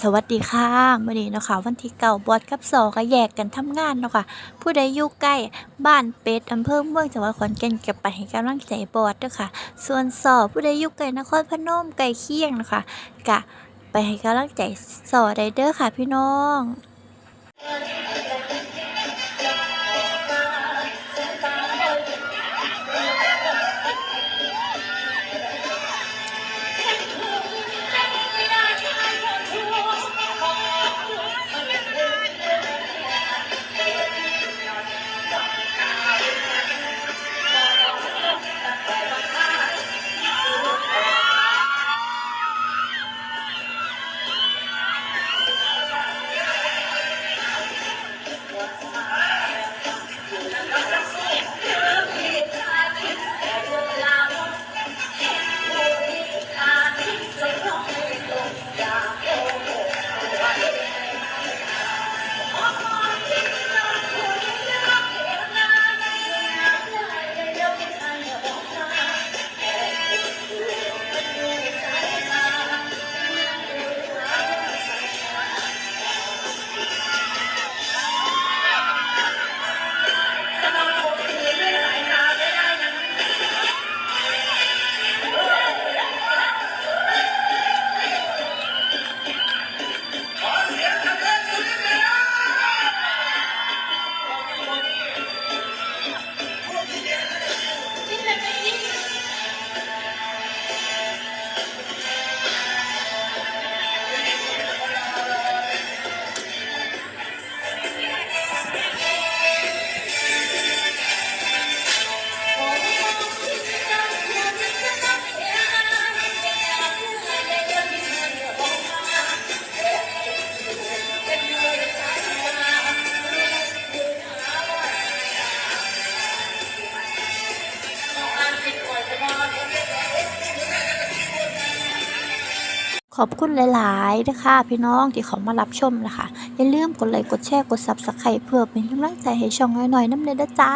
สวัสดีค่ะมื่อนี้เนาะค่ะวันที่เก่าบอดกับสอก็แยกกันทำงานเนาะค่ะผู้ใดอยู่ใกล้บ้านเป็ดอำเภอเมืองจังหวัดขอนแก่นก็ไปให้กำลังใจบอดเด้อค่ะ ส่วนสอผู้ใดอยู่ไกลนครพนมไกลเคียงเนาะค่ะก็ไปให้กำลังใจสอได้เด้อค่ะพี่น้อง ขอบคุณหลายๆนะคะพี่น้องที่เขามารับชมนะคะ อย่าลืมกดไลค์กดแชร์กด Subscribe เพื่อเป็นกำลังใจให้ช่องน้อยๆน้ำเด้อจ้า